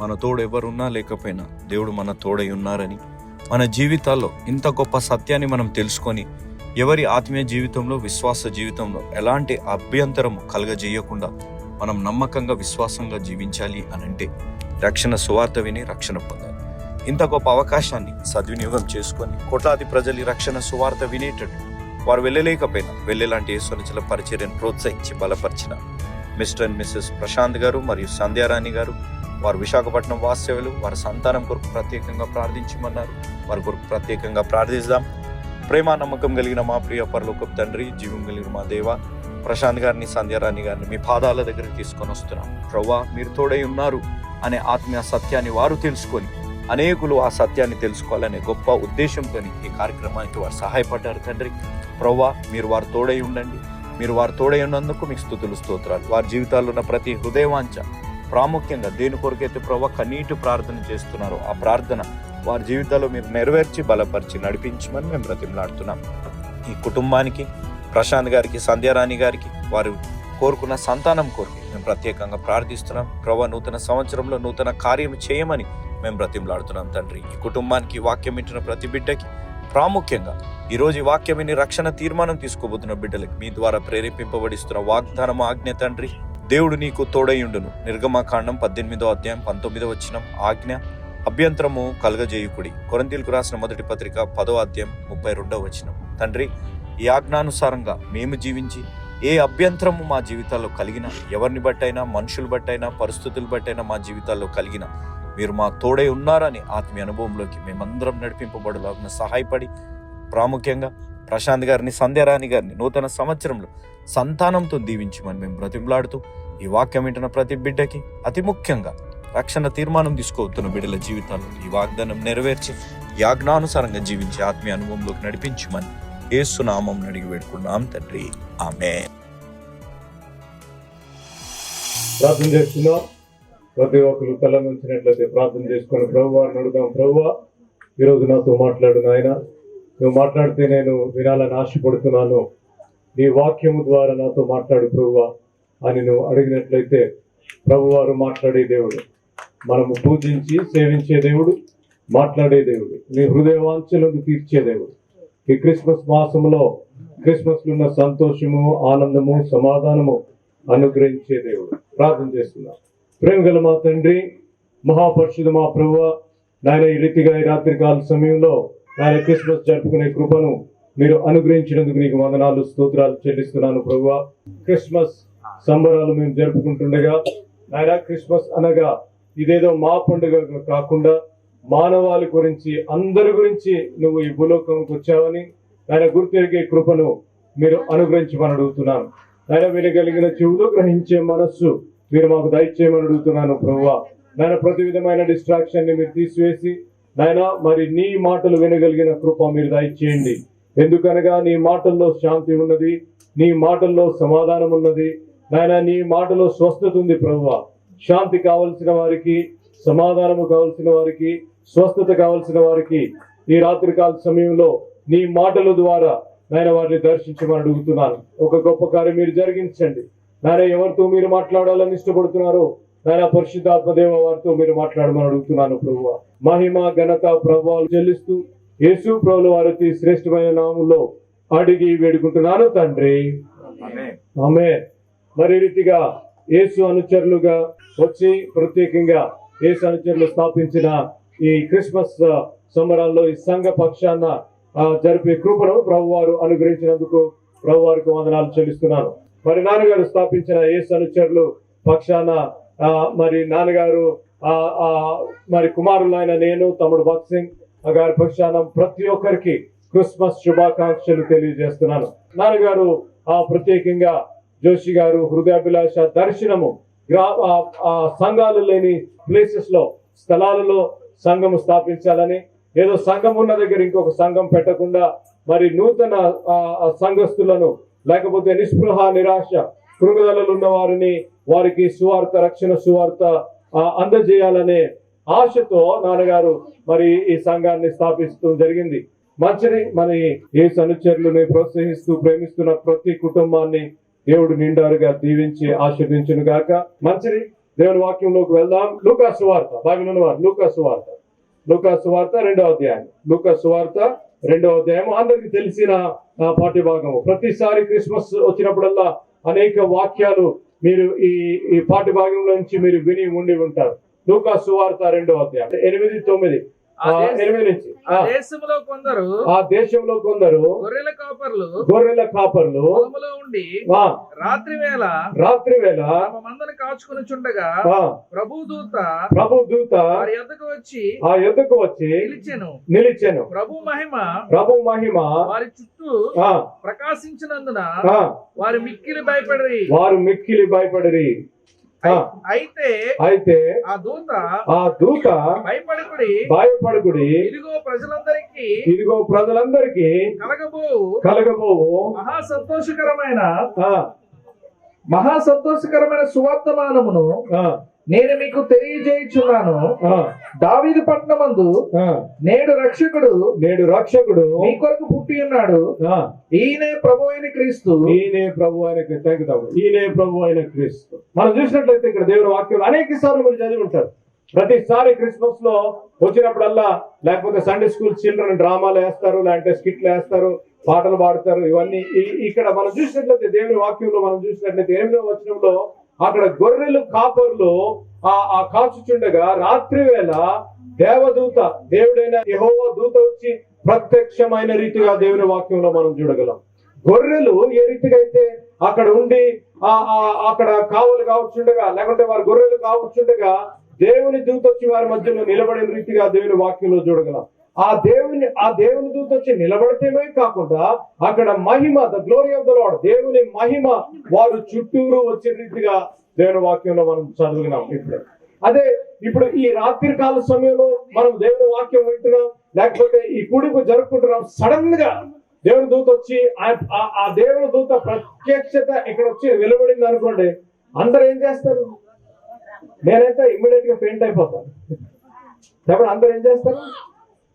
మన తోడు ఎవరున్నా లేకపోయినా దేవుడు మన తోడై ఉన్నారని మన జీవితాల్లో ఇంత గొప్ప సత్యాన్ని మనం తెలుసుకొని ఎవరి ఆత్మీయ జీవితంలో విశ్వాస జీవితంలో ఎలాంటి అభ్యంతరం కలగజేయకుండా మనం నమ్మకంగా విశ్వాసంగా జీవించాలి అని అంటే రక్షణ సువార్త విని రక్షణ పొందాలి. ఇంత గొప్ప అవకాశాన్ని సద్వినియోగం చేసుకొని కోట్లాది ప్రజలు రక్షణ సువార్త వినేటట్టు వారు వెళ్ళలేకపోయినా వెళ్ళేలాంటి యేసునిచల పరిచర్యను ప్రోత్సహించి బలపరిచిన మిస్టర్ అండ్ మిస్సెస్ ప్రశాంత్ గారు మరియు సంధ్యారాణి గారు వారు విశాఖపట్నం వాస్తవ్యులు వారి సంతానం కొరకు ప్రత్యేకంగా ప్రార్థించమన్నారు. వారి కొరకు ప్రత్యేకంగా ప్రార్థిస్తాం. ప్రేమ నమ్మకం కలిగిన మా ప్రియ పరలోకపు తండ్రి జీవం కలిగిన మా దేవ ప్రశాంత్ గారిని సంధ్యారాణి గారిని మీ పాదాల దగ్గరికి తీసుకొని వస్తున్నాం. ప్రవ్వా మీరు తోడై ఉన్నారు అనే ఆత్మీయ సత్యాన్ని వారు తెలుసుకొని అనేకులు ఆ సత్యాన్ని తెలుసుకోవాలనే గొప్ప ఉద్దేశంతో ఈ కార్యక్రమానికి వారు సహాయపడ్డారు తండ్రి. ప్రవ్వా మీరు వారు తోడై ఉండండి. మీరు వారు తోడై ఉన్నందుకు మీకు స్థుతులు స్తోత్రాలు. వారి జీవితాల్లో ఉన్న ప్రతి హృదయవాంఛ ప్రాముఖ్యంగా దేని కొరకైతే ప్రభావ కనీటి ప్రార్థన చేస్తున్నారో. ఆ ప్రార్థన వారి జీవితాల్లో మీరు నెరవేర్చి బలపరిచి నడిపించమని మేము బ్రతిమలాడుతున్నాం. ఈ కుటుంబానికి ప్రశాంత్ గారికి సంధ్యారాణి గారికి వారు కోరుకున్న సంతానం కోరిక మేము ప్రత్యేకంగా ప్రార్థిస్తున్నాం. ప్రభా నూతన సంవత్సరంలో నూతన కార్యం చేయమని మేము బ్రతిమలాడుతున్నాం తండ్రి. ఈ కుటుంబానికి వాక్యం ఇచ్చిన ప్రతి బిడ్డకి ప్రాముఖ్యంగా ఈరోజు ఈ వాక్యం రక్షణ తీర్మానం తీసుకోబోతున్న బిడ్డలకి మీ ద్వారా ప్రేరేపింపబడిస్తున్న వాగ్దానం ఆజ్ఞ తండ్రి. దేవుడు నీకు తోడయుండును నిర్గమకాండం పద్దెనిమిదో అధ్యాయం పంతొమ్మిదో వచ్చిన ఆజ్ఞ అభ్యంతరము కలగజేయుకుడి. కొరంతీలకు రాసిన మొదటి పత్రిక పదో అధ్యాయం ముప్పై రెండవ వచనం. తండ్రి ఈ ఆజ్ఞానుసారంగా మేము జీవించి ఏ అభ్యంతరము మా జీవితాల్లో కలిగిన ఎవరిని బట్టైనా మనుషులు బట్టైనా పరిస్థితులు బట్టైనా మా జీవితాల్లో కలిగిన మీరు మా తోడై ఉన్నారని ఆత్మీయ అనుభవంలోకి మేమందరం నడిపింపబడలాగిన సహాయపడి ప్రాముఖ్యంగా ప్రశాంత్ గారిని సంధ్యారాణి గారిని నూతన సంవత్సరంలో సంతానంతో దీవించమని మేము బ్రతిమలాడుతూ ఈ వాక్యం వింటున్న ప్రతి బిడ్డకి అతి ముఖ్యంగా రక్షణ తీర్మానం తీసుకోవతున్న బిడ్డల జీవితాల్లో ఈ వాగ్దానం నెరవేర్చి యాజ్ఞానుసారంగా జీవించే ఆత్మీయ అనుభవంలోకి నడిపించమని ఏసునామం అడిగి వేడుకున్నాం తండ్రి. ఆమె ప్రార్థన చేస్తున్నాం. ప్రతి ఒక్కరు కళ్ళ ప్రార్థన చేసుకొని ప్రభు వారిని అడుగుదాం. ప్రభు ఈరోజు నాతో మాట్లాడు నాయన. నువ్వు మాట్లాడితే నేను వినాలని ఆశపడుతున్నాను. నీ వాక్యము ద్వారా నాతో మాట్లాడు ప్రభువా అని నువ్వు అడిగినట్లయితే ప్రభువారు మాట్లాడే దేవుడు. మనము పూజించి సేవించే దేవుడు మాట్లాడే దేవుడు. నీ హృదయవాంఛలను తీర్చే దేవుడు. ఈ క్రిస్మస్ మాసంలో క్రిస్మస్ ఉన్న సంతోషము ఆనందము సమాధానము అనుగ్రహించే దేవుడు. ప్రార్థన చేస్తున్నాం. ప్రేమ గల మా తండ్రి మహాపరుషుడు మా ప్రభు నాయన ఈ రీతిగా ఈ రాత్రికాల సమయంలో నాయన క్రిస్మస్ జరుపుకునే కృపను మీరు అనుగ్రహించినందుకు నీకు వందనాలు స్తోత్రాలు చెల్లిస్తున్నాను ప్రభు క్రిస్మస్ సంబరాలు మేము జరుపుకుంటుండగా ఆయన క్రిస్మస్ అనగా ఇదేదో మా పండుగ కాకుండా మానవాళి గురించి అందరి గురించి నువ్వు ఈ భూలోకంకి వచ్చావని ఆయన గుర్తెరిగే కృపను మీరు అనుగ్రహించమని అడుగుతున్నాను. ఆయన వినగలిగిన చెవులు గ్రహించే మనస్సు మీరు మాకు దయచేయమని అడుగుతున్నాను ప్రభువా. నాయన ప్రతి విధమైన డిస్ట్రాక్షన్ని మీరు తీసివేసి నాయన మరి నీ మాటలు వినగలిగిన కృప మీరు దయచేయండి. ఎందుకనగా నీ మాటల్లో శాంతి ఉన్నది నీ మాటల్లో సమాధానం ఉన్నది నాయన నీ మాటలో స్వస్థత ఉంది ప్రభువా. శాంతి కావలసిన వారికి సమాధానము కావలసిన వారికి స్వస్థత కావలసిన వారికి ఈ రాత్రికాల సమయంలో నీ మాటల ద్వారా నాయన వారిని దర్శించమని అడుగుతున్నాను. ఒక గొప్ప కార్యం మీరు జరిగించండి. నాయన ఎవరితో మీరు మాట్లాడాలని ఇష్టపడుతున్నారో నాయన పరిశుద్ధాత్మదేవ వారితో మీరు మాట్లాడమని అడుగుతున్నాను ప్రభు మహిమ ఘనత ప్రభావాలు చెల్లిస్తూ యేసు ప్రభుల వారి శ్రేష్టమైన నామంలో అడిగి వేడుకుంటున్నాను తండ్రి. ఆమె మరి రీతిగా యేసు అనుచరులుగా వచ్చి ప్రత్యేకంగా యేసు అనుచరులు స్థాపించిన ఈ క్రిస్మస్ సంబరాల్లో ఈ సంఘ పక్షాన జరిపే కృపను ప్రభు వారు అనుగ్రహించినందుకు ప్రభు వారికి వందనాలు చెల్లిస్తున్నాను. మరి నాన్నగారు స్థాపించిన యేసు అనుచరులు పక్షాన ఆ, మరి నాన్నగారు ఆ, మరి మరి కుమారులైన నేను తమ్ముడు భక్త్ సింగ్ గారి పక్షాన ప్రతి ఒక్కరికి క్రిస్మస్ శుభాకాంక్షలు తెలియజేస్తున్నాను. నాన్నగారు ఆ ప్రత్యేకంగా జోషి గారు హృదయాభిలాష దర్శనము గ్రా ఆ- సంఘాలు లేని ప్లేసెస్లో స్థలాలలో సంఘము స్థాపించాలని ఏదో సంఘం ఉన్న దగ్గర ఇంకొక సంఘం పెట్టకుండా మరి నూతన ఆ, సంఘస్థులను లేకపోతే నిస్పృహ నిరాశ కృంగుదలలో ఉన్న వారిని వారికి సువార్త రక్షణ సువార్త అందజేయాలనే ఆశతో నాన్నగారు మరి ఈ సంఘాన్ని స్థాపిస్తూ జరిగింది. మంచిది మరి ఏ సనుచరులను ప్రోత్సహిస్తూ ప్రేమిస్తున్న ప్రతి కుటుంబాన్ని దేవుడు నిండారుగా దీవించి ఆశీర్వించును గాక. మంచిది. దేవుని వాక్యంలోకి వెళ్దాం. లూకా సువార్త బైబిల్ ఉన్నవారు లూకా సువార్త లూకా సువార్త రెండవ అధ్యాయం. లూకా సువార్త రెండవ అధ్యాయం. అందరికి తెలిసిన ఆ, పాఠ్య భాగము ప్రతిసారి క్రిస్మస్ వచ్చినప్పుడల్లా అనేక వాక్యాలు మీరు ఈ ఈ పాఠ్య భాగంలో నుంచి మీరు విని ఉండి ఉంటారు. లూకా సువార్త రెండవ అధ్యాయం. ఎనిమిది తొమ్మిది. దేశంలో కొందరు ఆ దేశంలో కొందరు గొర్రెల కాపర్లు గొర్రెల కాపర్లు ఉండి రాత్రి వేళ రాత్రి వేళ మందను కాచుకుని చుండగా ప్రభు దూత ప్రభు దూత వారి ఎద్దకు వచ్చి ఆ ఎద్దుకు వచ్చి నిలిచెను. నిలిచెను. ప్రభు మహిమ ప్రభు మహిమ వారి చుట్టూ ఆ, ప్రకాశించినందున వారి మిక్కిలి భయపడి వారు మిక్కిలి భయపడిరి. అయితే అయితే ఆ దూత ఆ దూత భయపడకుడి భయపడకుడి ఇదిగో ప్రజలందరికీ ఇదిగో ప్రజలందరికీ కలగబోవు కలగబోవు మహా సంతోషకరమైన ఆ, మహా సంతోషకరమైన సువర్తమానమును ఆ, నేను మీకు తెలియజేయుచున్నాను. దావీదు పట్టణమందు ఆ. నేడు రక్షకుడు నేడు రక్షకుడు మీ కొరకు పుట్టి ఉన్నాడు. ఈయనే ప్రభు అయిన క్రీస్తు. ఈయనే ప్రభు అయిన. ఈయనే ప్రభు అయిన క్రీస్తు. మనం చూసినట్లయితే ఇక్కడ దేవుని వాక్యం అనేక సార్లు మీరు చదివి ఉంటారు ప్రతిసారి క్రిస్మస్లో వచ్చినప్పుడల్లా లేకపోతే సండే స్కూల్ చిల్డ్రన్ డ్రామాలు వేస్తారు లేదంటే స్కిట్లు వేస్తారు పాటలు పాడతారు ఇవన్నీ. ఇక్కడ మనం చూసినట్లయితే దేవుని వాక్యంలో మనం చూసినట్లయితే ఎనిమిదవ వచనంలో అక్కడ గొర్రెలు కాపర్లు ఆ ఆ కాచుచుండగా రాత్రి వేళ దేవదూత దేవుడైన యహోవ దూత వచ్చి ప్రత్యక్షమైన రీతిగా దేవుని వాక్యంలో మనం చూడగలం. గొర్రెలు ఏ రీతిగా అయితే అక్కడ ఉండి ఆ ఆ అక్కడ కావులు కావచ్చుండగా లేకుంటే వారి గొర్రెలు కావచ్చుండగా దేవుని దూత వచ్చి వారి మధ్యలో నిలబడిన రీతిగా దేవుని వాక్యంలో చూడగలం. ఆ దేవుని ఆ దేవుని దూత వచ్చి నిలబడితేమే కాకుండా అక్కడ మహిమ the glory of the Lord దేవుని మహిమ వారు చుట్టూరు వచ్చే రీతిగా దేవుని వాక్యంలో మనం చదువుకున్నాం ఇప్పుడు. అదే ఇప్పుడు ఈ రాత్రి కాల సమయంలో మనం దేవుని వాక్యం వింటున్నాం లేకపోతే ఈ కుడుపు జరుపుకుంటున్నాం సడన్గా దేవుని దూత వచ్చి ఆ- ఆ- దేవుని దూత ప్రత్యక్షత ఇక్కడ వచ్చి వెలువడింది అనుకోండి అందరు ఏం చేస్తారు? నేనైతే ఇమ్మీడియట్గా పెయింట్ అయిపోతాను. చెప్పండి అందరు ఏం చేస్తారు?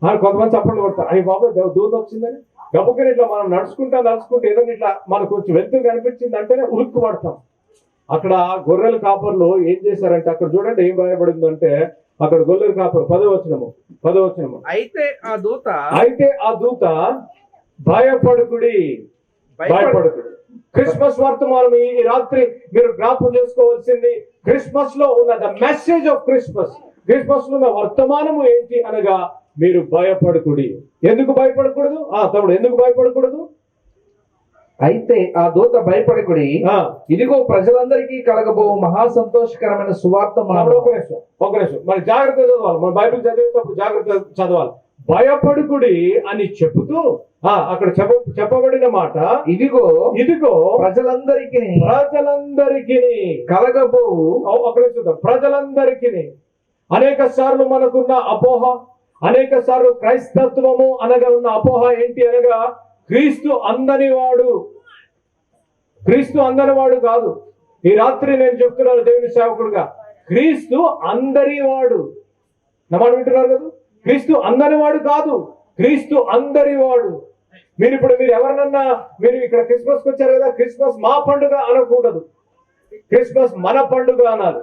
కొంతమంది చప్పట్లు కొడతారు. అయ్యి బాబు దూత వచ్చిందని? గబుక్కని ఇట్లా మనం నడుచుకుంటా నడుచుకుంటూ ఏదైనా ఇట్లా మనకు కొంచెం వెళ్తూ కనిపించింది అంటేనే ఉరుక్కు పడతాం అక్కడ గొర్రెల కాపర్లు ఏం చేశారంటే అక్కడ చూడండి ఏం రాయబడిందంటే అక్కడ గొర్రెల కాపరు పదవచనము పదవచనము అయితే ఆ దూత అయితే ఆ దూత భయపడుకుడి భయపడుకుడు. క్రిస్మస్ వర్తమానం ఈ రాత్రి మీరు జ్ఞాపకం చేసుకోవాల్సింది క్రిస్మస్లో ఉన్న ద మెసేజ్ ఆఫ్ క్రిస్మస్. క్రిస్మస్లో ఉన్న వర్తమానము ఏంటి అనగా మీరు భయపడకుడి. ఎందుకు భయపడకూడదు? ఆ తమ్ముడు ఎందుకు భయపడకూడదు? అయితే ఆ దూత భయపడకుడి. ఆ, ఇదిగో ప్రజలందరికీ కలగబో మహా సంతోషకరమైన సువార్త ఒక నిమిషం ఒక నిమిషం. మరి జాగ్రత్త చదవాలి. మన బైబిల్ చదివేటప్పుడు జాగ్రత్త చదవాలి. భయపడుకుడి అని చెబుతూ ఆ అక్కడ చెప్ప చెప్పబడిన మాట ఇదిగో ఇదిగో ప్రజలందరికీ ప్రజలందరికీ కలగబోవు ఒక నిమిషం ప్రజలందరికీ అనేక సార్లు మనకున్న అపోహ అనేక సార్లు క్రైస్తత్వము అనగా ఉన్న అపోహ ఏంటి అనగా క్రీస్తు అందని వాడు క్రీస్తు అందని వాడు కాదు. ఈ రాత్రి నేను చెప్తున్నాను దేవుని సేవకుడుగా. క్రీస్తు అందరి వాడు నా వింటున్నారు కదా? క్రీస్తు అందని వాడు కాదు. క్రీస్తు అందరి వాడు మీరు ఇప్పుడు మీరు ఎవరినన్నా మీరు ఇక్కడ క్రిస్మస్కి వచ్చారు కదా? క్రిస్మస్ మా పండుగ అనకూడదు. క్రిస్మస్ మన పండుగ అనాలి.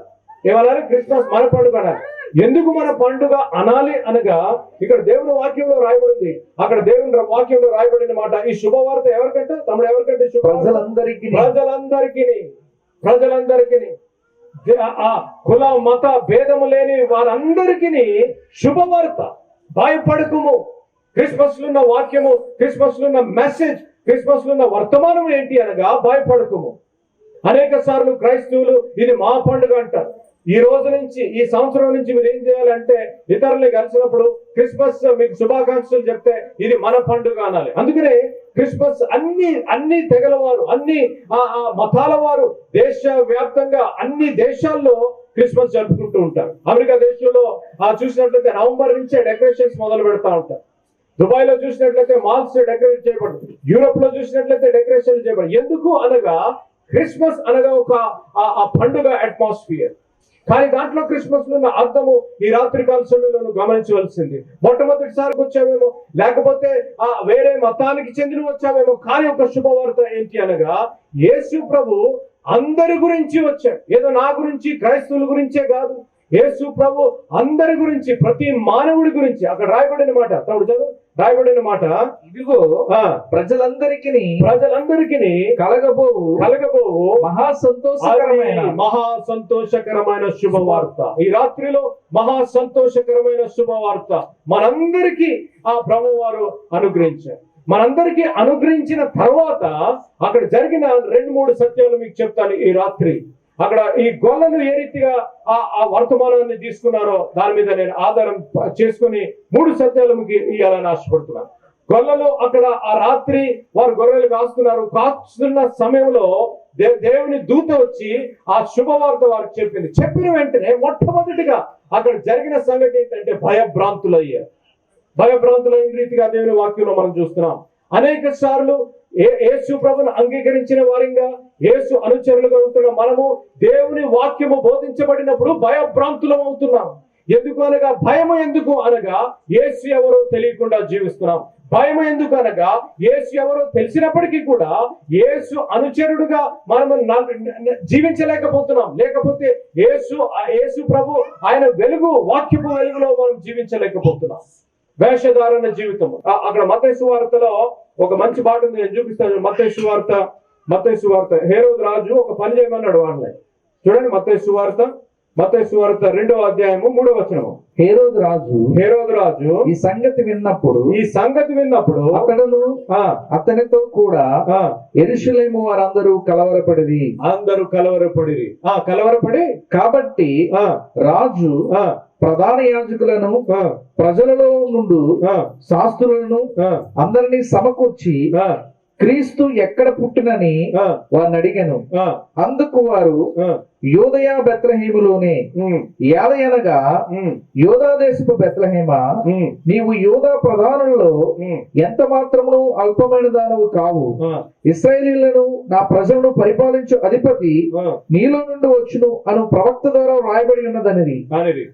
ఏమన్నారు క్రిస్మస్ మన పండుగ అన్నారు ఎందుకు మన పండుగ అనాలి అనగా ఇక్కడ దేవుని వాక్యంలో రాయబడింది. అక్కడ దేవుని వాక్యంలో రాయబడిన మాట ఈ శుభవార్త ఎవరికంటే? తమ్ముడు ఎవరికంటే ప్రజలందరికీ. ప్రజలందరికీ. ప్రజలందరికీ. ఆ కుల మత భేదము లేని వారందరికీ శుభవార్త. భయపడకుము. క్రిస్మస్లో ఉన్న వాక్యము క్రిస్మస్లో ఉన్న మెసేజ్ క్రిస్మస్లో ఉన్న వర్తమానం ఏంటి అనగా భయపడకుము. అనేక సార్లు క్రైస్తవులు ఇది మా పండుగ అంటారు. ఈ రోజు నుంచి ఈ సంవత్సరం నుంచి మీరు ఏం చేయాలంటే ఇతరుల్ని కలిసినప్పుడు క్రిస్మస్ మీకు శుభాకాంక్షలు చెప్తే ఇది మన పండుగ అనాలి. అందుకనే క్రిస్మస్ అన్ని అన్ని తెగల వారు అన్ని ఆ ఆ మతాల వారు దేశ వ్యాప్తంగా అన్ని దేశాల్లో క్రిస్మస్ జరుపుకుంటూ ఉంటారు. అమెరికా దేశంలో ఆ చూసినట్లయితే నవంబర్ నుంచే డెకరేషన్స్ మొదలు పెడతా ఉంటారు. దుబాయ్లో చూసినట్లయితే మాల్స్ డెకరేట్ చేయబడుతుంది యూరోప్లో చూసినట్లయితే డెకరేషన్ చేయబడి. ఎందుకు అనగా క్రిస్మస్ అనగా ఒక ఆ- ఆ పండుగ అట్మాస్ఫియర్ కానీ దాంట్లో క్రిస్మస్లో ఉన్న అర్థము ఈ రాత్రి కాల సమయంలో గమనించవలసింది. మొట్టమొదటిసారి వచ్చామేమో లేకపోతే ఆ వేరే మతానికి చెందిన వచ్చామేమో కానీ ఒక శుభవార్త ఏంటి అనగా యేసు ప్రభు అందరి గురించి వచ్చాడు. ఏదో నా గురించి క్రైస్తవుల గురించే కాదు. యేసు ప్రభు అందరి గురించి ప్రతి మానవుడి గురించి అక్కడ రాయబడిన మాట. తమ్ముడు చదువు. రాయబడిన మాట. ఇదిగో ప్రజలందరికీ ప్రజలందరికీ కలగబోవు. కలగబోవు. మహా సంతోషకరమైన మహా సంతోషకరమైన శుభవార్త. ఈ రాత్రిలో మహా సంతోషకరమైన శుభవార్త మనందరికీ ఆ ప్రభువారు అనుగ్రహించారు. మనందరికీ అనుగ్రహించిన తర్వాత అక్కడ జరిగిన రెండు మూడు సత్యాలు మీకు చెప్తాను ఈ రాత్రి. అక్కడ ఈ గొల్లలు ఏ రీతిగా ఆ ఆ వర్తమానాన్ని తీసుకున్నారో దాని మీద నేను ఆధారం చేసుకుని మూడు సత్యాలు ఇవ్వాలని ఆశపడుతున్నాను. గొల్లలు అక్కడ ఆ రాత్రి వారు గొర్రెలు కాస్తున్నారు కాస్తున్న సమయంలో దేవుని దూత వచ్చి ఆ శుభవార్త వారికి చెప్పింది. చెప్పిన వెంటనే మొట్టమొదటిగా అక్కడ జరిగిన సంగతి ఏంటంటే భయభ్రాంతులు అయ్యారు భయభ్రాంతులైన రీతిగా దేవుని వాక్యంలో మనం చూస్తున్నాం. అనేక సార్లు ఏ యేసు ప్రభును అంగీకరించిన వారిగా యేసు అనుచరులుగా ఉంటున్న మనము దేవుని వాక్యము బోధించబడినప్పుడు భయభ్రాంతులం అవుతున్నాం. ఎందుకు అనగా? భయము ఎందుకు అనగా? ఏసు ఎవరో తెలియకుండా జీవిస్తున్నాం. భయం ఎందుకు అనగా? ఏసు ఎవరో తెలిసినప్పటికీ కూడా ఏసు అనుచరుడుగా మనము జీవించలేకపోతున్నాం. లేకపోతే ఏసు ఆ ప్రభు ఆయన వెలుగు వాక్యపు వెలుగులో మనం జీవించలేకపోతున్నాం. వేషధారణ జీవితం అక్కడ మతేసు వార్తలో ఒక మంచి పాట ఉంది. నేను చూపిస్తాను. మతేసు వార్త మతేసు వార్త. హేరోద్ రాజు ఒక పని చేయమన్నాడు వాళ్ళని చూడండి మతేసు వార్త. మతేసు వార్త రెండవ అధ్యాయము మూడవ వచనము. హేరోదు రాజు హేరోద్ రాజు ఈ సంగతి విన్నప్పుడు ఈ సంగతి విన్నప్పుడు అతడును ఆ, అతనితో కూడా ఆ, ఎరుషులేము వారందరూ కలవరపడిరి. అందరూ కలవరపడిరి. ఆ కలవరపడి? కాబట్టి ఆ, రాజు ఆ, ప్రధాన యాజకులను ఆ, ప్రజలలో నుండు ఆ, శాస్త్రులను ఆ, అందరినీ సమకూర్చి ఆ, క్రీస్తు ఎక్కడ పుట్టినని వారిని అడిగాను అందుకు వారు యోదయ బెత్లహేములోనే ఏలయనగా యోధా దేశపు బెత్లహేమ? నీవు యోధా ప్రధానులలో ఎంత మాత్రమును అల్పమైన దానవు కావు ఇస్రాయేలీలను నా ప్రజలను పరిపాలించు అధిపతి నీలో నుండి వచ్చును అను ప్రవక్త ద్వారా రాయబడి ఉన్నదనిది. అనేది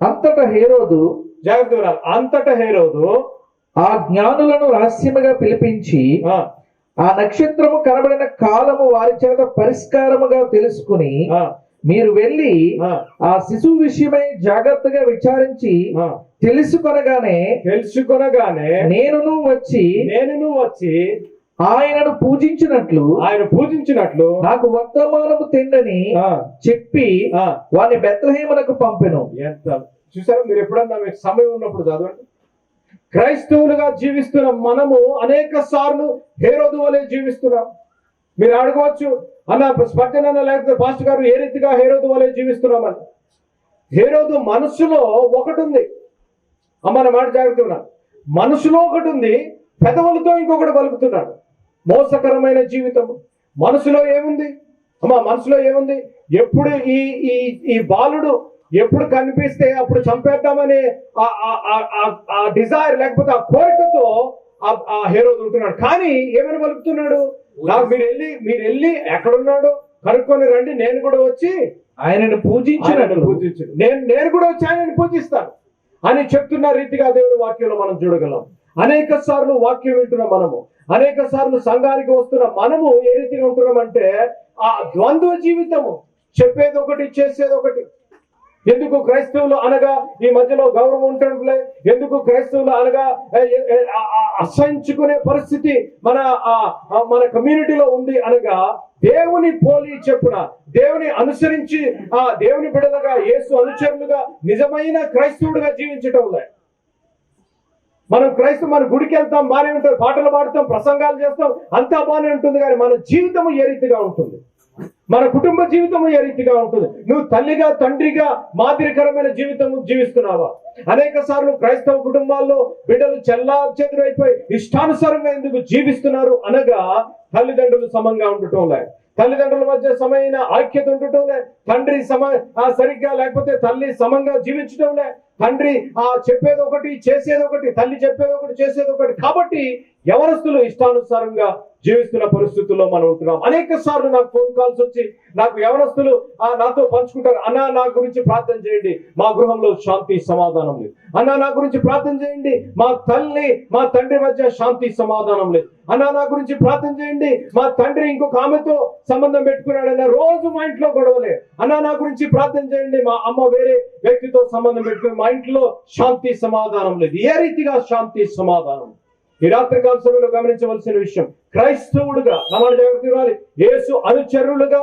అంతటా హేరోదు జాగ్రత్త. అంతటా హేరోదు ఆ జ్ఞానులను రహస్యముగా పిలిపించి ఆ, నక్షత్రము కనబడిన కాలము వారి చేత పరిష్కారముగా తెలుసుకుని మీరు వెళ్ళి ఆ, శిశువు విషయమై జాగ్రత్తగా విచారించి. తెలుసుకొనగానే తెలుసుకొనగానే నేనును వచ్చి నేను వచ్చి ఆయనను పూజించినట్లు ఆయన పూజించినట్లు నాకు వర్తమానము తిండని ఆ, చెప్పి వాని బెత్లహేమునకు పంపెను. ఎంత చూసారా? మీరు ఎప్పుడన్నా మీకు సమయం ఉన్నప్పుడు చదవండి. క్రైస్తవులుగా జీవిస్తున్న మనము అనేక సార్లు హేరోదు వలె జీవిస్తున్నాం. మీరు అడగవచ్చు అన్న స్పర్శన లేకపోతే పాస్టర్ గారు ఏ రీతిగా హేరోదు వలె జీవిస్తున్నామని? హేరోదు మనసులో ఒకటి ఉంది అమ్మ మాట జాగ్రత్త ఉన్నా మనసులో ఒకటి ఉంది పెదవులతో ఇంకొకటి పలుకుతున్నాడు. మోసకరమైన జీవితం. మనసులో ఏముంది? అమ్మ మనసులో ఏముంది? ఎప్పుడు ఈ ఈ ఈ బాలుడు ఎప్పుడు కనిపిస్తే అప్పుడు చంపేద్దామనే ఆ- డిజైర్ లేకపోతే ఆ కోరికతో ఆ- హీరో ఉంటున్నాడు కానీ ఏమని పలుకుతున్నాడు నాకు మీరు వెళ్ళి మీరు వెళ్ళి ఎక్కడున్నాడో కనుక్కొని రండి నేను కూడా వచ్చి ఆయనను ఆయనను పూజించినట్లు పూజించు. నేను నేను కూడా వచ్చి ఆయనను పూజిస్తాను. అని చెప్తున్న రీతిగా దేవుని వాక్యంలో మనం చూడగలం. అనేక సార్లు వాక్యం వింటున్న మనము అనేక సార్లు సంఘానికి వస్తున్న మనము ఏ రీతిగా ఉంటున్నామంటే ఆ ద్వంద్వ జీవితము చెప్పేది ఒకటి చేసేది ఒకటి ఎందుకు క్రైస్తవులు అనగా ఈ మధ్యలో గౌరవం ఉంటుండలే ఎందుకు క్రైస్తవులు అనగా అసహించుకునే పరిస్థితి మన ఆ- మన కమ్యూనిటీలో ఉంది అనగా దేవుని పోలి చెప్పున దేవుని అనుసరించి ఆ దేవుని బిడలుగా యేసు అనుచరులుగా నిజమైన క్రైస్తవుడుగా జీవించటంలే. మనం క్రైస్తవ మన గుడికి వెళ్తాం బాగానే ఉంటుంది పాటలు పాడుతాం ప్రసంగాలు చేస్తాం అంతా బాగానే ఉంటుంది కానీ మన జీవితం ఏ రీతిగా ఉంటుంది? మన కుటుంబ జీవితం ఏ రీతిగా ఉంటుంది? నువ్వు తల్లిగా తండ్రిగా మాదిరికరమైన జీవితం జీవిస్తున్నావా? అనేక సార్లు క్రైస్తవ కుటుంబాల్లో బిడ్డలు చెల్లా చెదురైపోయి ఇష్టానుసారంగా ఎందుకు జీవిస్తున్నారు అనగా తల్లిదండ్రులు సమంగా ఉండటం లే తల్లిదండ్రుల మధ్య సమైన ఐక్యత ఉండటం లే తండ్రి సమ సరిగ్గా లేకపోతే తల్లి సమంగా జీవించడం లే తండ్రి ఆ చెప్పేది ఒకటి చేసేది ఒకటి తల్లి చెప్పేది ఒకటి చేసేది ఒకటి. కాబట్టి ఎవరస్తులు ఇష్టానుసారంగా జీవిస్తున్న పరిస్థితుల్లో మనం ఉంటున్నాం. అనేక సార్లు నాకు ఫోన్ కాల్స్ వచ్చి నాకు యవనస్తులు నాతో పంచుకుంటారు. అన్నా నా గురించి ప్రార్థన చేయండి. మా గృహంలో శాంతి సమాధానం లేదు. అన్నా నా గురించి ప్రార్థన చేయండి. మా తల్లి మా తండ్రి మధ్య శాంతి సమాధానం లేదు. అన్నా నా గురించి ప్రార్థన చేయండి. మా తండ్రి ఇంకొక ఆమెతో సంబంధం పెట్టుకున్నాడన్న రోజు మా ఇంట్లో గొడవలే. అన్నా నా గురించి ప్రార్థన చేయండి. మా అమ్మ వేరే వ్యక్తితో సంబంధం పెట్టుకుని మా ఇంట్లో శాంతి సమాధానం లేదు. ఏ రీతిగా శాంతి సమాధానం? ఈ రాత్రి కాల సమయంలో గమనించవలసిన విషయం క్రైస్తవుడుగా నమ్మ జాగ్రత్త యేసు అనుచరులుగా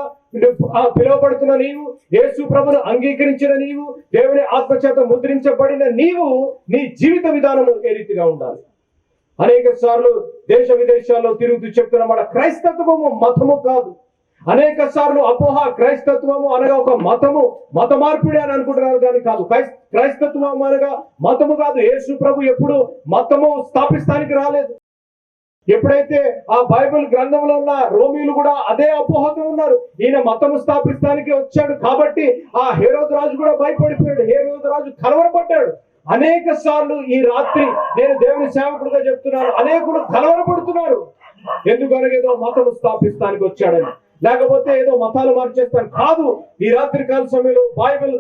పిలువబడుతున్న నీవు యేసు ప్రభును అంగీకరించిన నీవు దేవుని ఆత్మచేత ముద్రించబడిన నీవు నీ జీవిత విధానము ఏ రీతిగా ఉండాలి? అనేక సార్లు దేశ విదేశాల్లో తిరుగుతూ చెప్తున్నమాట క్రైస్తత్వము మతము కాదు. అనేక సార్లు అపోహ క్రైస్తత్వము అనగా ఒక మతము మత మార్పిడి అని అనుకుంటున్నారు కానీ కాదు. క్రైస్తత్వం అనగా మతము కాదు. యేసు ప్రభు ఎప్పుడు మతము స్థాపిస్తానికి రాలేదు. ఎప్పుడైతే ఆ బైబిల్ గ్రంథంలో ఉన్న రోమీలు కూడా అదే అపోహతో ఉన్నారు. ఈయన మతము స్థాపిస్తానికి వచ్చాడు కాబట్టి ఆ హేరోద్ రాజు కూడా భయపడిపోయాడు. హేరోద్ రాజు కలవరపడ్డాడు. అనేక సార్లు ఈ రాత్రి నేను దేవుని సేవకుడుగా చెప్తున్నాను. అనేకులు కలవరపడుతున్నారు. ఎందుకనగా ఏదో మతము స్థాపిస్తానికి వచ్చాడని. లేకపోతే ఏదో మతాలు మార్చేస్తాను. కాదు ఈ రాత్రి కాల సమయంలో బైబిల్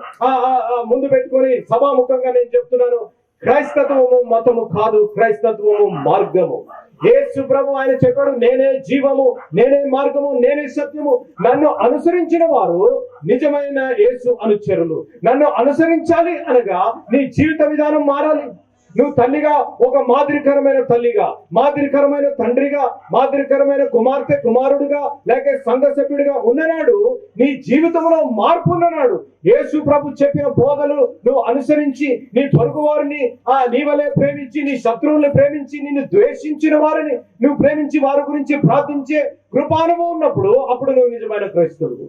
ముందు పెట్టుకొని సభాముఖంగా నేను చెప్తున్నాను. క్రైస్తత్వము మతము కాదు క్రైస్తత్వము మార్గము. యేసు ప్రభు ఆయన చెప్పాడు నేనే జీవము నేనే మార్గము నేనే సత్యము. నన్ను అనుసరించిన వారు నిజమైన యేసు అనుచరులు. నన్ను అనుసరించాలి అనగా నీ జీవిత విధానం మారాలి. నువ్వు తల్లిగా ఒక మాదిరికరమైన తల్లిగా మాదిరికరమైన తండ్రిగా మాదిరికరమైన కుమార్తె కుమారుడిగా లేక సంఘ సభ్యుడిగా ఉన్ననాడు నీ జీవితంలో మార్పు ఉన్ననాడు యేసు ప్రభు చెప్పిన బోధలు నువ్వు అనుసరించి నీ పొరుగు వారిని ఆ నీవలే ప్రేమించి నీ శత్రువుల్ని ప్రేమించి నిన్ను ద్వేషించిన వారిని నువ్వు ప్రేమించి వారి గురించి ప్రార్థించే కృపానుభవం ఉన్నప్పుడు అప్పుడు నువ్వు నిజమైన క్రైస్తవుడు.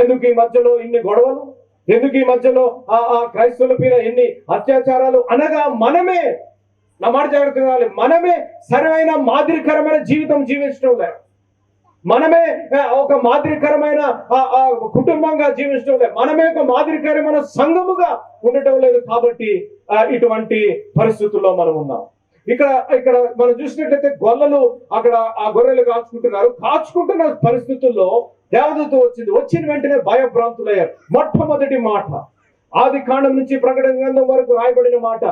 ఎందుకు ఈ మధ్యలో ఇన్ని గొడవలు? ఎందుకు ఈ మధ్యలో ఆ ఆ క్రైస్తవుల మీద ఎన్ని అత్యాచారాలు అనగా మనమే నా మాట జాగ్రత్త మనమే సరైన మాదిరికరమైన జీవితం జీవించడం లేదు. మనమే ఒక మాదిరికరమైన ఆ, ఆ, కుటుంబంగా జీవించడం లేదు. మనమే ఒక మాదిరికరమైన సంఘముగా ఉండటం లేదు కాబట్టి ఆ, ఇటువంటి పరిస్థితుల్లో మనం ఉన్నాం. ఇక్కడ ఇక్కడ మనం చూసినట్లయితే గొల్లలు అక్కడ ఆ గొర్రెలు కాచుకుంటున్నారు. కాచుకుంటున్న పరిస్థితుల్లో దేవదూత వచ్చింది. వచ్చిన వెంటనే భయభ్రాంతులయ్యారు. మొట్టమొదటి మాట. ఆది కాండం నుంచి ప్రకటన గ్రంథం వరకు రాయబడిన మాట.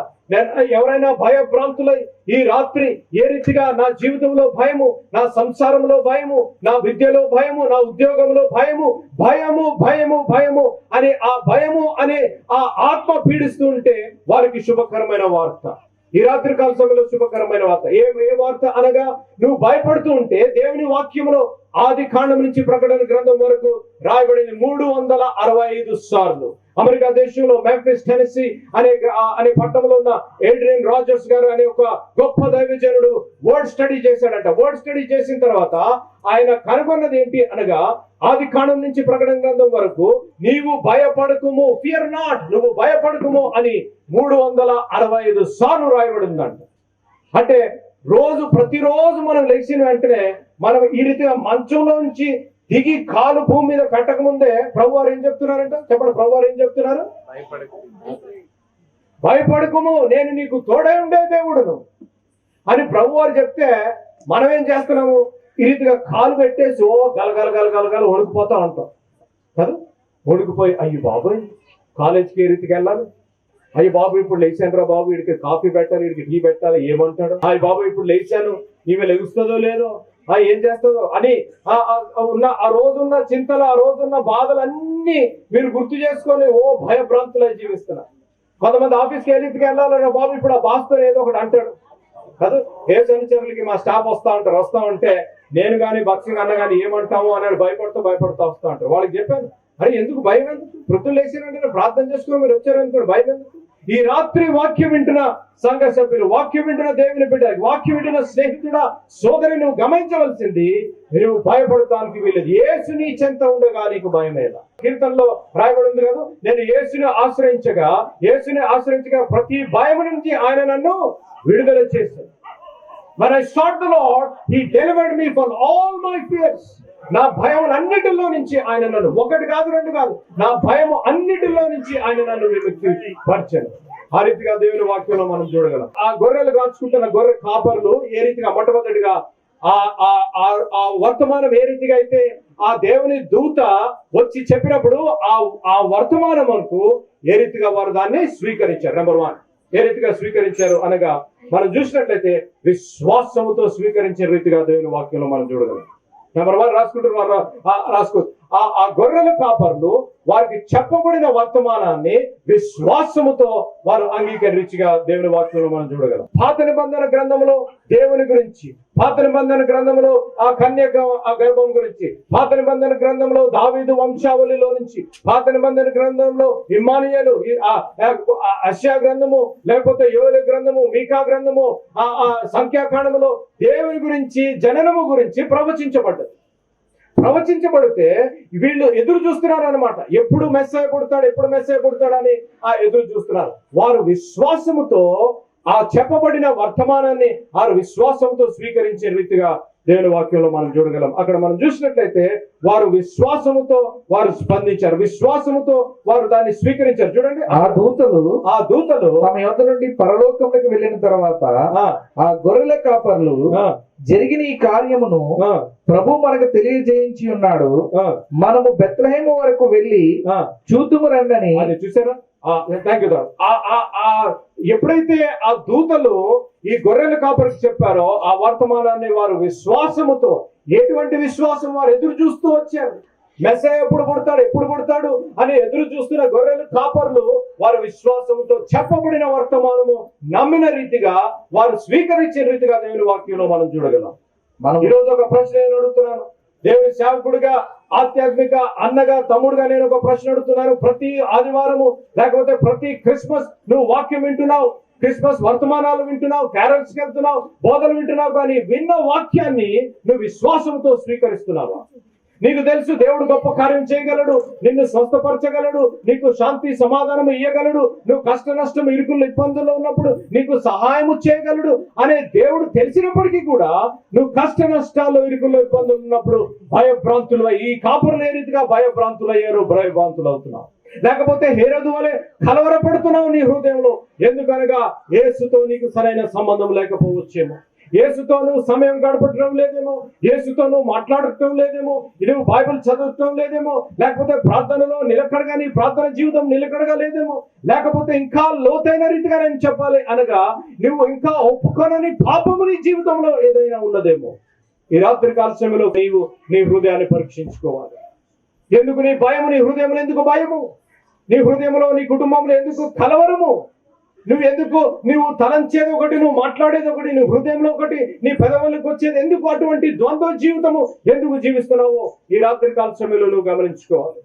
ఎవరైనా భయభ్రాంతులై ఈ రాత్రి ఏ రీతిగా నా జీవితంలో భయము నా సంసారంలో భయము నా విద్యలో భయము నా ఉద్యోగంలో భయము భయము భయము భయము అనే ఆ భయము అనే ఆ ఆత్మ పీడిస్తూ ఉంటే వారికి శుభకరమైన వార్త. ఈ రాత్రి కాల సమయంలో శుభకరమైన వార్త. ఏ ఏ వార్త అనగా నువ్వు భయపడుతూ ఉంటే దేవుని వాక్యములో ఆది కాండం నుంచి ప్రకటన గ్రంథం వరకు రాయబడింది మూడు వందల అరవై ఐదు సార్లు. అమెరికా దేశంలో మెంఫిస్ టెనెసీ అనే అనే పట్టణంలో ఉన్న ఏడ్రియన్ రాజర్స్ గారు అనే ఒక గొప్ప దైవజనుడు వర్డ్ స్టడీ చేశాడంట. వర్డ్ స్టడీ చేసిన తర్వాత ఆయన కనుగొన్నది ఏంటి అనగా ఆది కాండం నుంచి ప్రకటన గ్రంథం వరకు నీవు భయపడకుము ఫియర్ నాట్ నువ్వు భయపడకుము అని మూడు వందల అరవై ఐదు సార్లు రాయబడిందంట. అంటే రోజు ప్రతిరోజు మనం లేచిన వెంటనే మనం ఈ రీతిగా మంచంలో నుంచి దిగి కాలు భూమి మీద పెట్టక ముందే ప్రభు వారు ఏం చెప్తున్నారంట? చెప్పండి ప్రభు వారు ఏం చెప్తున్నారు? భయపడకుము నేను నీకు తోడై ఉండే దేవుడును. అని ప్రభు వారు చెప్తే మనం ఏం చేస్తున్నాము? ఈ రీతిగా కాలు పెట్టేసి ఓ గలగల గల వణుకుపోతా ఉంటాం. కదా? వణుకుపోయి అయ్యి బాబోయ్ కాలేజీకి ఏ రీతికి వెళ్ళాలి? అయ్యి బాబు ఇప్పుడు లేచాను బాబు వీడికి కాఫీ పెట్టాలి వీడికి టీ పెట్టాలి ఏమంటాడు? అయ్యి బాబు ఇప్పుడు లేచాను ఈమె లెగుస్తుందో లేదో? ఆ ఏం చేస్తుందో? అని ఆ- ఉన్న ఆ రోజున్న చింతలు ఆ రోజున్న బాధలన్నీ మీరు గుర్తు చేసుకొని ఓ భయభ్రాంతులై జీవిస్తున్నారు. కొంతమంది ఆఫీస్కి ఏ రీతికి బాబు ఇప్పుడు ఆ బాస్తో ఏదో ఒకటి అంటాడు. కదా ఏ సనిచరులకి మా స్టాఫ్ వస్తా ఉంటారు. వస్తా ఉంటే నేను కానీ బక్సింగ్ అన్న కానీ ఏమంటాము అని భయపడుతూ భయపడుతూ వస్తా ఉంటారు. వాళ్ళకి చెప్పాను. అరే ఎందుకు భయం ఎందుకు? వృత్తులు లేచినంటే ప్రార్థన చేసుకుని మీరు వచ్చారనుకోండి భయం ఎందుకు? ఈ రాత్రి వాక్యం వింటున్న సంఘ సభ్యులు వాక్యం వింటున్న దేవుని బిడ్డ వాక్యం వింటున్న స్నేహితుడ సోదరి నువ్వు గమనించవలసింది నువ్వు భయపడటానికి వీలేదు ఏసు నీ చెంత ఉండగా నీకు భయమేలా. కీర్తనలో రాయబడి ఉంది కదా నేను యేసుని ఆశ్రయించగా యేసుని ఆశ్రయించగా ప్రతి భయం నుంచి ఆయన నన్ను విడుదల చేశాడు. When I sought the Lord, He delivered me from all my fears. నా భయం అన్నిటిలో నుంచి ఆయన నన్ను ఒకటి కాదు రెండు కాదు. నా భయం అన్నిటిలో నుంచి ఆయన నన్ను విముక్తి పరిచాను ఆ రీతిగా దేవుని వాక్యంలో మనం చూడగలం. ఆ గొర్రెలు కాచుకుంటున్న గొర్రె కాపర్లు ఏ రీతిగా మొట్టమొదటిగా ఆ ఆ ఆ- వర్తమానం ఏ రీతిగా అయితే ఆ దేవుని దూత వచ్చి చెప్పినప్పుడు ఆ ఆ వర్తమానమునకు ఏ రీతిగా వారు దాన్ని స్వీకరించారు? నెంబర్ వన్ ఏ రీతిగా స్వీకరించారు అనగా మనం చూసినట్లయితే విశ్వాసముతో స్వీకరించే రీతిగా దేవుని వాక్యంలో మనం చూడగలం. నెంబర్ వన్ రాసుకుంటున్నారు రాసుకో ఆ ఆ గొర్రెల కాపర్లు వారికి చెప్పబడిన వర్తమానాన్ని విశ్వాసముతో వారు అంగీకరించిగా దేవుని వాక్యంలో మనం చూడగలం. పాత నిబంధన గ్రంథంలో దేవుని గురించి పాత నిబంధన గ్రంథంలో ఆ కన్యక ఆ గర్భం గురించి పాత నిబంధన గ్రంథంలో దావీదు వంశావళిలో నుంచి పాత నిబంధన గ్రంథంలో ఇమానియలు అష్యా గ్రంథము లేకపోతే యోల గ్రంథము మీకా గ్రంథము ఆ ఆ సంఖ్యాకాండములో దేవుని గురించి జననము గురించి ప్రవచించబడ్డది. ప్రవచించబడితే వీళ్ళు ఎదురు చూస్తున్నారు అనమాట ఎప్పుడు మెస్ పుడతాడు ఎప్పుడు మెస్సాయ పుడతాడని ఆ ఎదురు చూస్తున్నారు. వారు విశ్వాసముతో ఆ చెప్పబడిన వర్తమానాన్ని వారు విశ్వాసంతో స్వీకరించే రీతిగా దేవుని వాక్యంలో మనం చూడగలం. అక్కడ మనం చూసినట్లయితే వారు విశ్వాసముతో వారు స్పందించారు. విశ్వాసముతో వారు దాన్ని స్వీకరించారు. చూడండి. ఆ దూతలు ఆ దూతలు తమ యొద్ద నుండి పరలోకంలోకి వెళ్ళిన తర్వాత ఆ, గొర్రెల కాపర్లు జరిగిన ఈ కార్యమును ప్రభు మనకు తెలియజేయించి ఉన్నాడు. మనము బెత్లహేము వరకు వెళ్ళి. చూతుము రండని అది చూసారా? థ్యాంక్ యూ ఎప్పుడైతే ఆ దూతలు ఈ గొర్రెల కాపరికి చెప్పారో ఆ వర్తమానాన్ని వారు విశ్వాసముతో ఎటువంటి విశ్వాసం వారు ఎదురు చూస్తూ వచ్చారు? మెస్సయ్య ఎప్పుడు పుడతాడు ఎప్పుడు పుడతాడు అని ఎదురు చూస్తున్న గొర్రెలు కాపర్లు వారు విశ్వాసంతో చెప్పబడిన వర్తమానము నమ్మిన రీతిగా వారు స్వీకరించిన రీతిగా దేవుని వాక్యంలో మనం చూడగలం. మనం ఈ రోజు ఒక ప్రశ్న నేను అడుగుతున్నాను. దేవుని సేవకుడిగా ఆధ్యాత్మిక అన్నగా తమ్ముడుగా నేను ఒక ప్రశ్న అడుగుతున్నాను. ప్రతి ఆదివారము లేకపోతే ప్రతి క్రిస్మస్ నువ్వు వాక్యం వింటున్నావు. క్రిస్మస్ వర్తమానాలు వింటున్నావు క్యారల్స్ వెళ్తున్నావు బోధలు వింటున్నావు కానీ విన్న వాక్యాన్ని నువ్వు విశ్వాసంతో స్వీకరిస్తున్నావా? నీకు తెలుసు దేవుడు గొప్ప కార్యం చేయగలడు నిన్ను స్వస్థపరచగలడు నీకు శాంతి సమాధానం ఇయ్యగలడు నువ్వు కష్ట నష్టం ఇరుకులు ఇబ్బందుల్లో ఉన్నప్పుడు నీకు సహాయము చేయగలడు అనే దేవుడు తెలిసినప్పటికీ కూడా నువ్వు కష్ట నష్టాలు ఇరుకుల్లో ఇబ్బందులు ఉన్నప్పుడు భయభ్రాంతులు ఈ కాపురులు ఏ రీతిగా భయభ్రాంతులు అయ్యారు భయభ్రాంతులు అవుతున్నావు. లేకపోతే హేరదు వలె కలవరపడుతున్నావు నీ హృదయంలో. ఎందుకనగా ఏసుతో నీకు సరైన సంబంధం లేకపోవచ్చేమో. ఏసుతో నువ్వు సమయం గడపటం లేదేమో ఏసుతో నువ్వు మాట్లాడటం లేదేమో నువ్వు బైబిల్ చదవటం లేదేమో లేకపోతే ప్రార్థనలో నిలకడగా నీ ప్రార్థన జీవితం నిలకడగా లేదేమో లేకపోతే ఇంకా లోతైన రీతిగా నేను చెప్పాలి అనగా నువ్వు ఇంకా ఒప్పుకొనని పాపము నీ జీవితంలో ఏదైనా ఉన్నదేమో. ఈ రాత్రి కాల సమయంలో నీవు నీ హృదయాన్ని పరీక్షించుకోవాలి. ఎందుకు నీ భయము? నీ హృదయంలో ఎందుకు భయము? నీ హృదయంలో నీ కుటుంబంలో ఎందుకు కలవరము? నువ్వు ఎందుకు నువ్వు తలంచేది ఒకటి నువ్వు మాట్లాడేది ఒకటి నీ హృదయంలో ఒకటి నీ పెదవులకు వచ్చేది ఎందుకు? అటువంటి ద్వంద్వ జీవితము ఎందుకు జీవిస్తున్నావో? ఈ రాత్రి కాల సమయంలో నువ్వు గమనించుకోవాలి.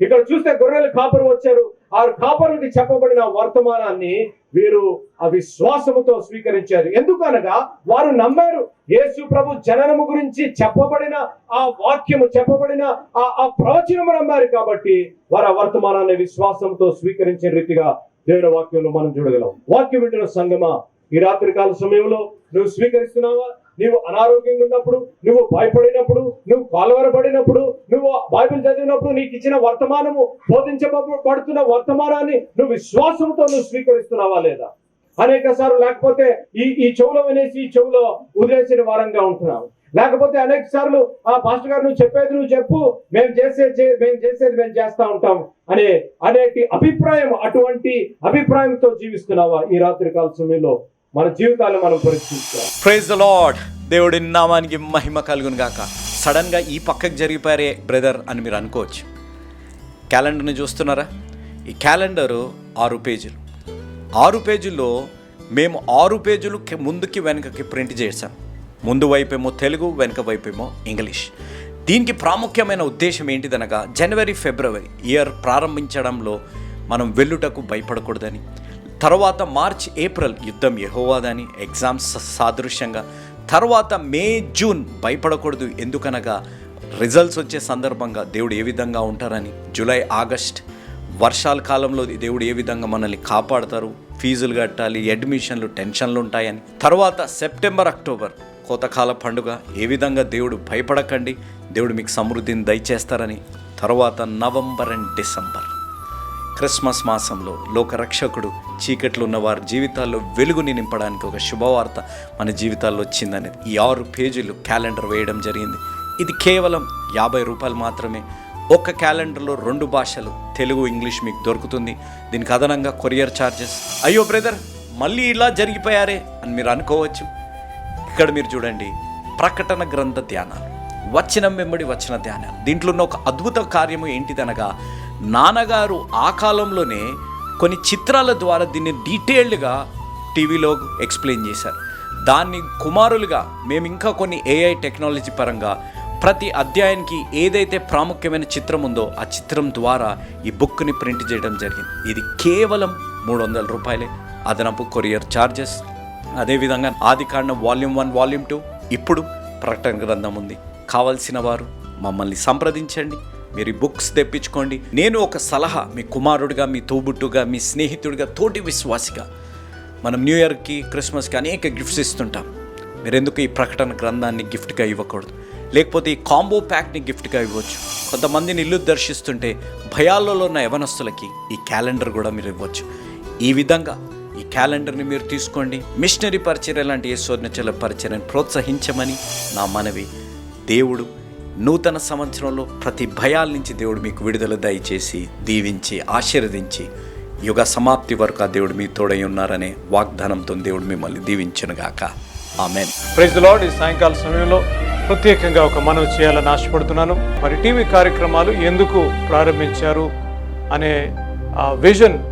ఇక్కడ చూస్తే గొర్రెల కాపరు వచ్చారు. ఆ కాపరులకి చెప్పబడిన వర్తమానాన్ని వీరు అవిశ్వాసముతో స్వీకరించారు. ఎందుకనగా వారు నమ్మారు. యేసు ప్రభు జననము గురించి చెప్పబడిన ఆ వాక్యము చెప్పబడిన ఆ ఆ ప్రవచనము నమ్మారు కాబట్టి వారు ఆ వర్తమానాన్ని విశ్వాసంతో స్వీకరించే రీతిగా దేవుని వాక్యంలో మనం చూడగలం. వాక్యం వింటున్న సంగమా ఈ రాత్రికాల సమయంలో నువ్వు స్వీకరిస్తున్నావా? నీవు అనారోగ్యంగా ఉన్నప్పుడు నువ్వు భయపడినప్పుడు నువ్వు కాలువరపడినప్పుడు నువ్వు బైబిల్ చదివినప్పుడు నీకు ఇచ్చిన వర్తమానము బోధించబడుతున్న వర్తమానాన్ని నువ్వు విశ్వాసంతో నువ్వు స్వీకరిస్తున్నావా లేదా? అనేక సార్లు లేకపోతే ఈ ఈ చెవులో వినేసి ఈ చెవులో వదిలేసిన వారంగా ఉంటున్నావు లేకపోతే అనేక సార్లు ఆ పాస్టర్ గారు నువ్వు చెప్పేది నువ్వు చెప్పు మేము చేసే మేము చేసేది మేము చేస్తా ఉంటాం అనే అనేటి అభిప్రాయం అటువంటి అభిప్రాయంతో జీవిస్తున్నావా ఈ రాత్రి కాల సమయంలో? మన జీవితాలు మనం పరీక్షించుకోవాలి ప్రైజ్ ద లార్డ్ దేవుడి నామానికి మహిమ కలుగును గాక. సడన్గా ఈ పక్కకి జరిగిపోయారే బ్రదర్ అని మీరు అనుకోవచ్చు. క్యాలెండర్ని చూస్తున్నారా? ఈ క్యాలెండరు ఆరు పేజీలు. ఆరు పేజీల్లో మేము ఆరు పేజీలు ముందుకి వెనకకి ప్రింట్ చేశాం. ముందు వైపేమో తెలుగు వెనుక వైపేమో ఇంగ్లీష్. దీనికి ప్రాముఖ్యమైన ఉద్దేశం ఏంటిదనగా జనవరి ఫిబ్రవరి ఇయర్ ప్రారంభించడంలో మనం వెళ్ళుటకు భయపడకూడదని తర్వాత మార్చ్ ఏప్రిల్ యుద్ధం యెహోవాదని ఎగ్జామ్స్ సాదృశ్యంగా తర్వాత మే జూన్ భయపడకూడదు ఎందుకనగా రిజల్ట్స్ వచ్చే సందర్భంగా దేవుడు ఏ విధంగా ఉంటారని జూలై ఆగస్ట్ వర్షాల కాలంలో దేవుడు ఏ విధంగా మనల్ని కాపాడతారు ఫీజులు కట్టాలి అడ్మిషన్లు టెన్షన్లు ఉంటాయని తర్వాత సెప్టెంబర్ అక్టోబర్ కోతకాల పండుగ ఏ విధంగా దేవుడు భయపడకండి దేవుడు మీకు సమృద్ధిని దయచేస్తారని తర్వాత నవంబర్ అండ్ డిసెంబర్. క్రిస్మస్ మాసంలో లోకరక్షకుడు చీకట్లు ఉన్న వారి జీవితాల్లో వెలుగుని నింపడానికి ఒక శుభవార్త మన జీవితాల్లో వచ్చిందని ఈ ఆరు పేజీలు క్యాలెండర్ వేయడం జరిగింది. ఇది కేవలం యాభై రూపాయలు మాత్రమే. ఒక్క క్యాలెండర్లో రెండు భాషలు తెలుగు ఇంగ్లీష్ మీకు దొరుకుతుంది. దీనికి అదనంగా కొరియర్ ఛార్జెస్ అయ్యో బ్రదర్ మళ్ళీ ఇలా జరిగిపోయారే అని మీరు అనుకోవచ్చు. ఇక్కడ మీరు చూడండి ప్రకటన గ్రంథ ధ్యానాలు వచనం వెంబడి వచ్చిన ధ్యానాలు దీంట్లో ఉన్న ఒక అద్భుత కార్యము ఏంటిదనగా నాన్నగారు ఆ కాలంలోనే కొన్ని చిత్రాల ద్వారా దీన్ని డీటెయిల్డ్గా టీవీలో ఎక్స్ప్లెయిన్ చేశారు. దాన్ని కుమారులుగా మేము ఇంకా కొన్ని ఏఐ టెక్నాలజీ పరంగా ప్రతి అధ్యాయానికి ఏదైతే ప్రాముఖ్యమైన చిత్రం ఉందో ఆ చిత్రం ద్వారా ఈ బుక్ని ప్రింట్ చేయడం జరిగింది. ఇది కేవలం మూడు వందల రూపాయలే. అదనపు కొరియర్ ఛార్జెస్ అదేవిధంగా ఆది కాండం వాల్యూమ్ వన్ వాల్యూమ్ టూ ఇప్పుడు ప్రకటన గ్రంథం ఉంది. కావలసిన వారు మమ్మల్ని సంప్రదించండి. మీరు ఈ బుక్స్ తెప్పించుకోండి. నేను ఒక సలహా మీ కుమారుడిగా మీ తోబుట్టుగా మీ స్నేహితుడిగా తోటి విశ్వాసిగా మనం న్యూ ఇయర్కి క్రిస్మస్కి అనేక గిఫ్ట్స్ ఇస్తుంటాం. మీరు ఎందుకు ఈ ప్రకటన గ్రంథాన్ని గిఫ్ట్గా ఇవ్వకూడదు? లేకపోతే ఈ కాంబో ప్యాక్ని గిఫ్ట్గా ఇవ్వచ్చు. కొంతమందిని ఇల్లు దర్శిస్తుంటే భయాల్లో ఉన్న యవనస్తులకి ఈ క్యాలెండర్ కూడా మీరు ఇవ్వచ్చు. ఈ విధంగా ఈ క్యాలెండర్ని మీరు తీసుకోండి. మిషనరీ పరిచర్య లాంటి ఏ స్వర్ణచల పరిచర్యను ప్రోత్సహించమని నా మనవి. దేవుడు నూతన సంవత్సరంలో ప్రతి భయాల నుంచి దేవుడు మీకు విడుదల దయచేసి దీవించి ఆశీర్వదించి యుగ సమాప్తి వరకు ఆ దేవుడు మీ తోడై ఉన్నారనే వాగ్దానంతో దేవుడు మిమ్మల్ని దీవించనుగాక ఆమెన్. Praise lord. ఈ సాయంకాల సమయంలో ప్రత్యేకంగా ఒక మనవి చేయాలని ఆశపడుతున్నాను. మరి టీవీ కార్యక్రమాలు ఎందుకు ప్రారంభించారు అనే ఆ విజన్